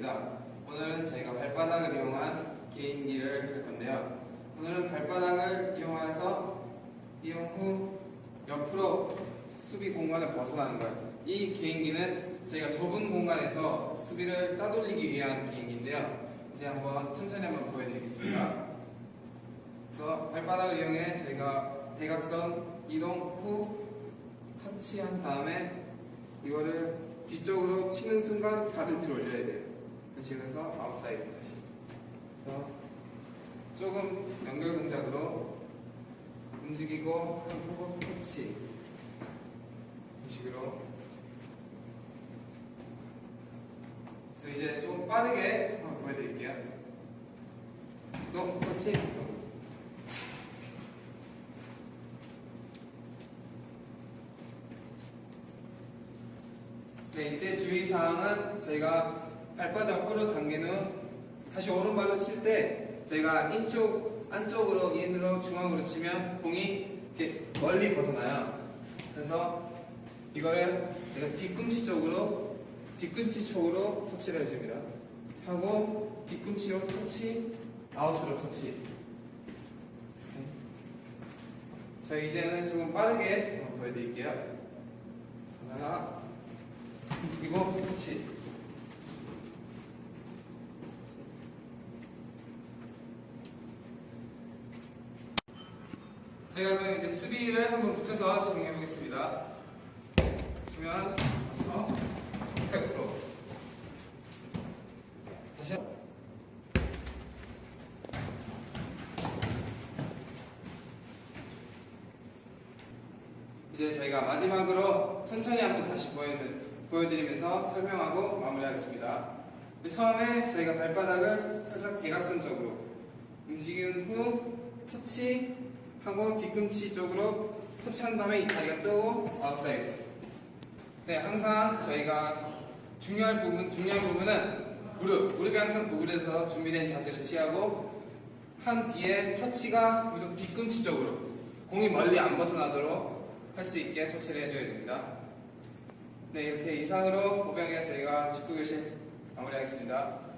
500년 축구 교실입니다. 오늘은 저희가 발바닥을 이용한 개인기를 할 건데요. 오늘은 발바닥을 이용해서 이용 후 옆으로 수비 공간을 벗어나는 거예요. 이 개인기는 저희가 좁은 공간에서 수비를 따돌리기 위한 개인기인데요. 이제 한번 천천히 한번 보여드리겠습니다. 그래서 발바닥을 이용해 저희가 대각선 이동 후 터치한 다음에 이거를 뒤쪽으로 치는 순간 발을 들어 올려야 돼요. 그런 식으로 해서 아웃사이드 다시. 그래서 조금 연결 동작으로 움직이고 한 호흡 터치. 이런 식으로. 그래서 이제 좀 빠르게 한번 보여드릴게요. 또 터치. 또. 네, 이때 주의사항은 저희가 발바닥 후 다시 오른발로 칠 때 저희가 인쪽, 안쪽으로, 인으로, 중앙으로 치면 공이 이렇게 멀리 벗어나요. 그래서 이거를 제가 뒤꿈치 쪽으로, 뒤꿈치 쪽으로 터치를 해줍니다. 하고 뒤꿈치로 터치, 아웃으로 터치. 네. 저희 이제는 조금 빠르게 보여드릴게요. 하나, 이거 터치. 제가 그럼 이제 수비를 한번 붙여서 진행해 보겠습니다. 주면 가서 백으로 다시 한- 이제 저희가 마지막으로 천천히 한번 다시 보여, 보여드리면서 설명하고 마무리하겠습니다. 처음에 저희가 발바닥을 살짝 대각선적으로 움직인 후 터치 하고 뒤꿈치 쪽으로 터치한 다음에 이 다리가 뜨고 아웃사이드. 네, 항상 저희가 중요한 부분, 중요한 부분은 무릎. 무릎이 항상 구부려서 준비된 자세를 취하고 한 뒤에 터치가 무조건 뒤꿈치 쪽으로 공이 멀리 안 벗어나도록 할 수 있게 터치를 해줘야 됩니다. 네, 이렇게 이상으로 500에 저희가 축구교실 마무리하겠습니다.